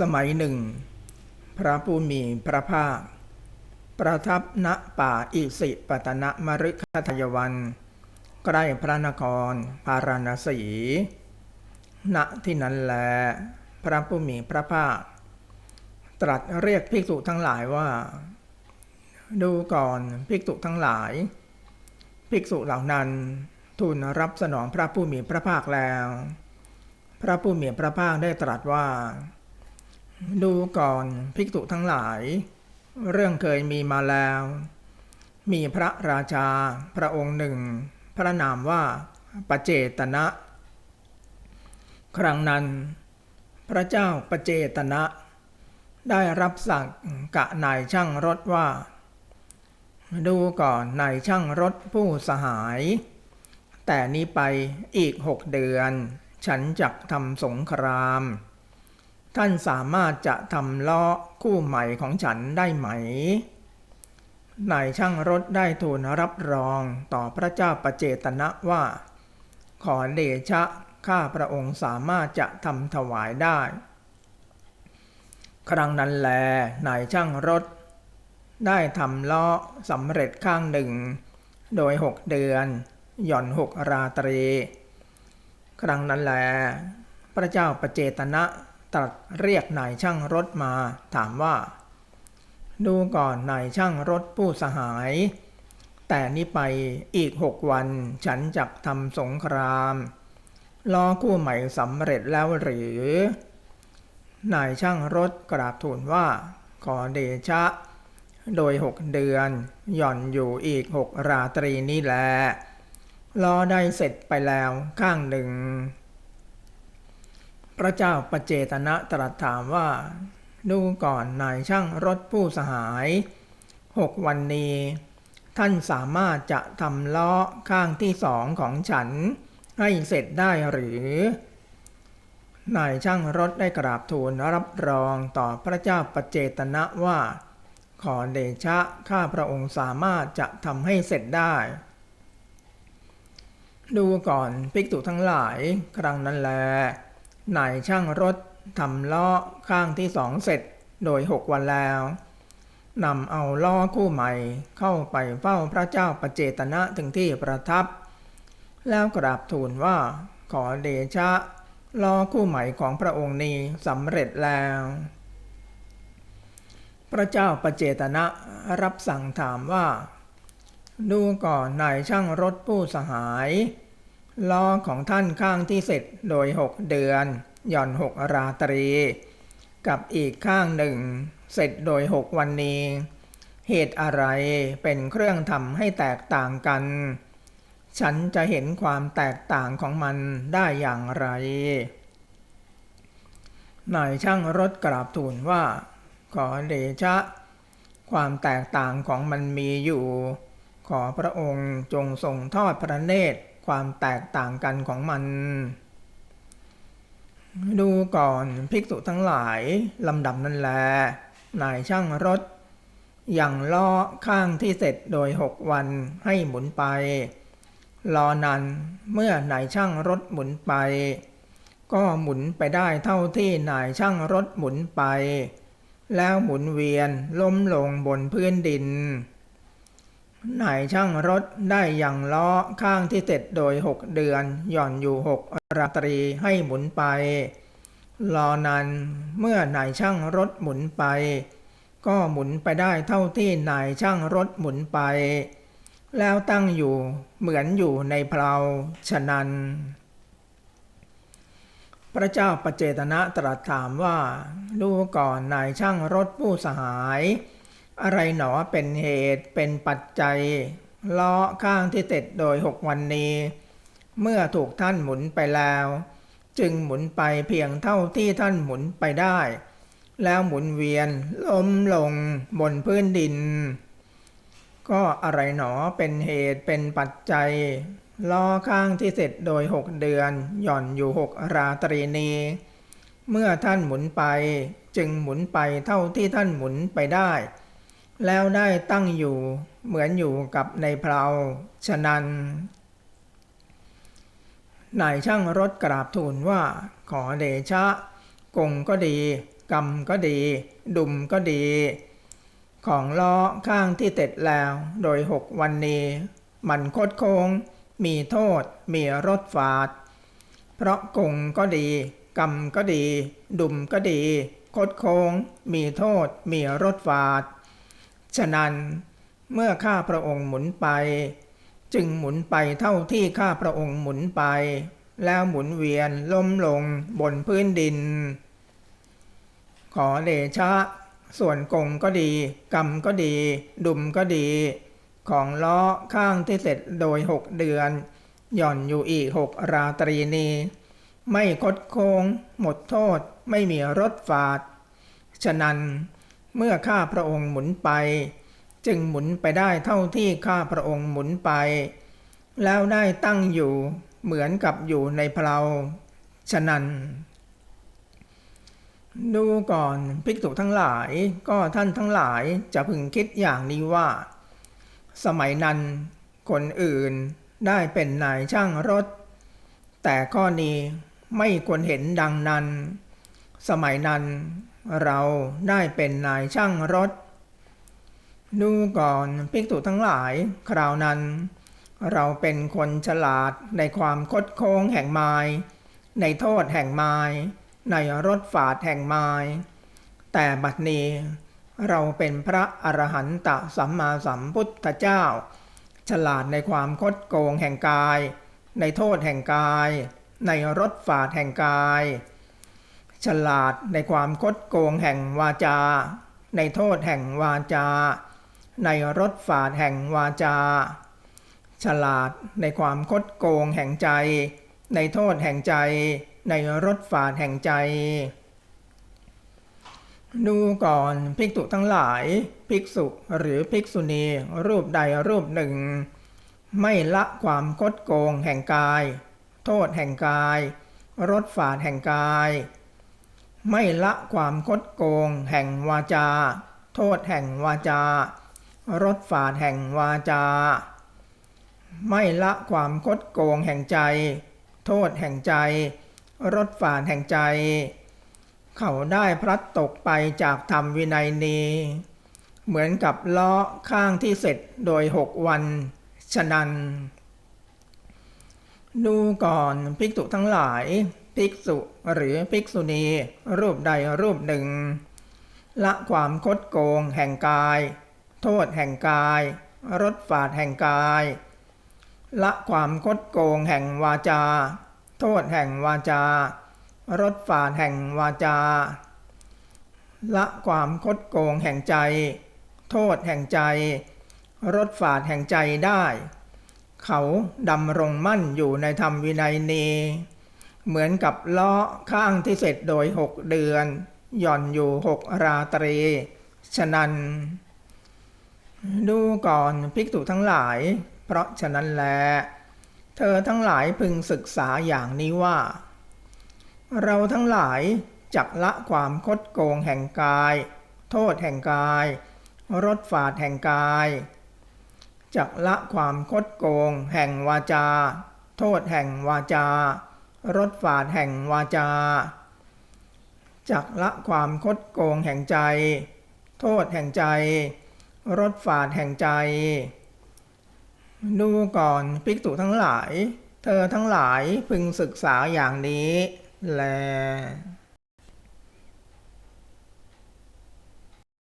สมัยหนึ่ง พระผู้มีพระภาค ประทับณป่าอิสิปตนมฤคทายวัน ใกล้พระนครพาราณสี ณที่นั้นแล พระผู้มีพระภาค ตรัสเรียกภิกษุทั้งหลายว่า ดูก่อนภิกษุทั้งหลาย ภิกษุเหล่านั้นทูลรับสนองพระผู้มีพระภาคแล้ว พระผู้มีพระภาคได้ตรัสว่า ดูก่อนภิกษุทั้งหลาย เรื่องเคยมีมาแล้ว มีพระราชาพระองค์หนึ่ง พระนามว่าปเจตนะ ครั้งนั้น พระเจ้าปเจตนะ ได้รับสั่งกะนายช่างรถว่า ดูก่อนนายช่างรถผู้สหาย แต่นี้ไปอีกหกเดือน ฉันจักทำสงคราม ท่านสามารถจะทำล้อคู่ใหม่ของฉันได้ไหม นายช่างรถได้ทูลรับรองต่อพระเจ้าประเจตนะว่า ขอเดชะข้าพระองค์สามารถจะทำถวายได้ ครั้งนั้นแล นายช่างรถ ได้ทำล้อสำเร็จข้างหนึ่ง โดยหกเดือน หย่อนหกราตรี ครั้งนั้นแล พระเจ้าประเจตนะ ตรัสเรียกนายช่างรถมาถามว่า ดูก่อนนายช่างรถผู้สหาย แต่นี้ไปอีกหกวันฉันจักทำสงครามล้อคู่ใหม่สำเร็จแล้วหรือ นายช่างรถกราบทูลว่า ขอเดชะ โดยหกเดือนหย่อนอยู่อีกหกราตรีนี่แหละล้อได้เสร็จไปแล้วข้างหนึ่ง ระเจ้าประเจตนะตรัสถามว่า ดูก่อนนายช่างรถผู้สหายหกวันนี้ ท่านสามารถจะทำล้อข้างที่สองของฉัน ให้เสร็จได้หรือ นายช่างรถได้กราบทูลรับรองต่อพระเจ้าประเจตนะว่า ขอเดชะข้าพระองค์สามารถจะทำให้เสร็จได้ดูก่อนภิกษุทั้งหลาย ครั้งนั้นแล นายช่างรถทำล้อข้างที่สองเสร็จโดยหกวันแล้วนำเอาล้อคู่ใหม่เข้าไปเฝ้าพระเจ้าปเจตนะถึงที่ประทับ แล้วกราบทูลว่าขอเดชะล้อคู่ใหม่ของพระองค์นี้สำเร็จแล้ว พระเจ้าปเจตนะรับสั่งถามว่า ดูก่อนนายช่างรถผู้สหาย ล้อของท่านข้างที่เสร็จโดยหกเดือน หย่อนหกราตรี กับอีกข้างหนึ่ง เสร็จโดยหกวันนี้ เหตุอะไรเป็นเครื่องทำให้แตกต่างกัน ฉันจะเห็นความแตกต่างของมันได้อย่างไรนายช่างรถกราบทูลว่า ขอเดชะ ความแตกต่างของมันมีอยู่ ขอพระองค์จงทรงทอดพระเนตร ความแตกต่างกันของมัน ดูก่อนภิกษุทั้งหลายลำดับนั้นแลนายช่างรถ อย่างล้อข้างที่เสร็จโดยหกวันให้หมุนไปรอนันเมื่อนายช่างรถหมุนไป ก็หมุนไปได้เท่าที่นายช่างรถหมุนไป แล้วหมุนเวียนล้มลงบนพื้นดิน นายช่างรถได้อย่างล้อข้างที่เสร็จโดยหกเดือน หย่อนอยู่หกราตรีให้หมุนไปรอนั้นเมื่อนายช่างรถหมุนไป ก็หมุนไปได้เท่าที่นายช่างรถหมุนไป แล้วตั้งอยู่เหมือนอยู่ในเพลาฉะนั้น พระเจ้าปเจตนะตรัสถามว่าดูก่อนนายช่างรถผู้สหาย อะไรหนอเป็นเหตุเป็นปัจจัยล้อข้างที่เสร็จโดยหกวันนี้ เมื่อถูกท่านหมุนไปแล้ว จึงหมุนไปเพียงเท่าที่ท่านหมุนไปได้ แล้วหมุนเวียนล้มลงบนพื้นดิน ก็อะไรหนอเป็นเหตุเป็นปัจจัยล้อข้างที่เสร็จโดยหกเดือน หย่อนอยู่หกราตรีนีเมื่อท่านหมุนไป จึงหมุนไปเท่าที่ท่านหมุนไปได้ แล้วได้ตั้งอยู่เหมือนอยู่กับในเพลาฉะนั้นนายช่างรถกราบทูลว่า ขอเดชะ กงก็ดี กรรมก็ดี ดุมก็ดี ของล้อข้างที่เต็ดแล้ว โดยหกวันนี้ มันคดโคง มีโทษ มีรสฝาด เพราะกงก็ดี กรรมก็ดี ดุมก็ดี คดโคง มีโทษ มีรสฝาด ฉะนั้นเมื่อข้าพระองค์หมุนไป จึงหมุนไปเท่าที่ข้าพระองค์หมุนไป แล้วหมุนเวียนล้มลงบนพื้นดิน ขอเดชะ ส่วนกงก็ดี กรรมก็ดี ดุมก็ดี ของล้อข้างที่เสร็จโดยหกเดือน หย่อนอยู่อีกหกราตรีนี้ ไม่คดโค้ง หมดโทษไม่มีรถฝาด ฉะนั้น เมื่อข้าพระองค์หมุนไป จึงหมุนไปได้เท่าที่ข้าพระองค์หมุนไป แล้วได้ตั้งอยู่เหมือนกับอยู่ในเพลาฉะนั้น ดูก่อนภิกษุทั้งหลายก็ท่านทั้งหลายจะพึงคิดอย่างนี้ว่า สมัยนั้น คนอื่นได้เป็นนายช่างรถ แต่ข้อนี้ไม่ควรเห็นดังนั้น สมัยนั้น เราได้เป็นนายช่างรถ ดูก่อนภิกษุทั้งหลาย คราวนั้น เราเป็นคนฉลาดในความคดโค้งแห่งไม้ในโทษแห่งไม้ในรถฝาดแห่งไม้แต่บัดนี้เราเป็นพระอรหันตสัมมาสัมพุทธเจ้า ฉลาดในความคดโกงแห่งกาย ในโทษแห่งกาย ในรถฝาดแห่งกาย ฉลาดในความคดโกงแห่งวาจา ในโทษแห่งวาจา ในรถฝาดแห่งวาจา ฉลาดในความคดโกงแห่งใจ ในโทษแห่งใจ ในรถฝาดแห่งใจ ดูก่อนภิกษุทั้งหลาย ภิกษุหรือภิกษุณีรูปใดรูปหนึ่ง ไม่ละความคดโกงแห่งกาย โทษแห่งกาย รถฝาดแห่งกาย ไม่ละความคดโกงแห่งวาจา โทษแห่งวาจา รถฝาดแห่งวาจา ไม่ละความคดโกงแห่งใจ โทษแห่งใจ รถฝาดแห่งใจ เขาได้พลัดตกไปจากธรรมวินัยนี้ เหมือนกับล้อข้างที่เสร็จโดยหกวันฉะนั้น ดูก่อนภิกษุทั้งหลาย ภิกษุหรือภิกษุณีรูปใดรูปหนึ่ง ละความคดโกงแห่งกาย โทษแห่งกายรถฝาดแห่งกาย ละความคดโกงแห่งวาจา โทษแห่งวาจารถฝาดแห่งวาจา ละความคดโกงแห่งใจ โทษแห่งใจรถฝาดแห่งใจได้ เขาดำรงมั่นอยู่ในธรรมวินัยนี เหมือนกับล้อข้างที่เสร็จโดยหกเดือน หย่อนอยู่หกราตรี ฉะนั้น ดูก่อนภิกษุทั้งหลาย เพราะฉะนั้นแล เธอทั้งหลายพึงศึกษาอย่างนี้ว่า เราทั้งหลายจักละความคดโกงแห่งกาย โทษแห่งกาย รถฝาดแห่งกายจักละความคดโกง แห่งวาจา โทษแห่งวาจา รถฝาดแห่งวาจา จักละความคดโกงแห่งใจ โทษแห่งใจรถฝาดแห่งใจ ดูก่อนภิกษุทั้งหลาย เธอทั้งหลายพึงศึกษาอย่างนี้แล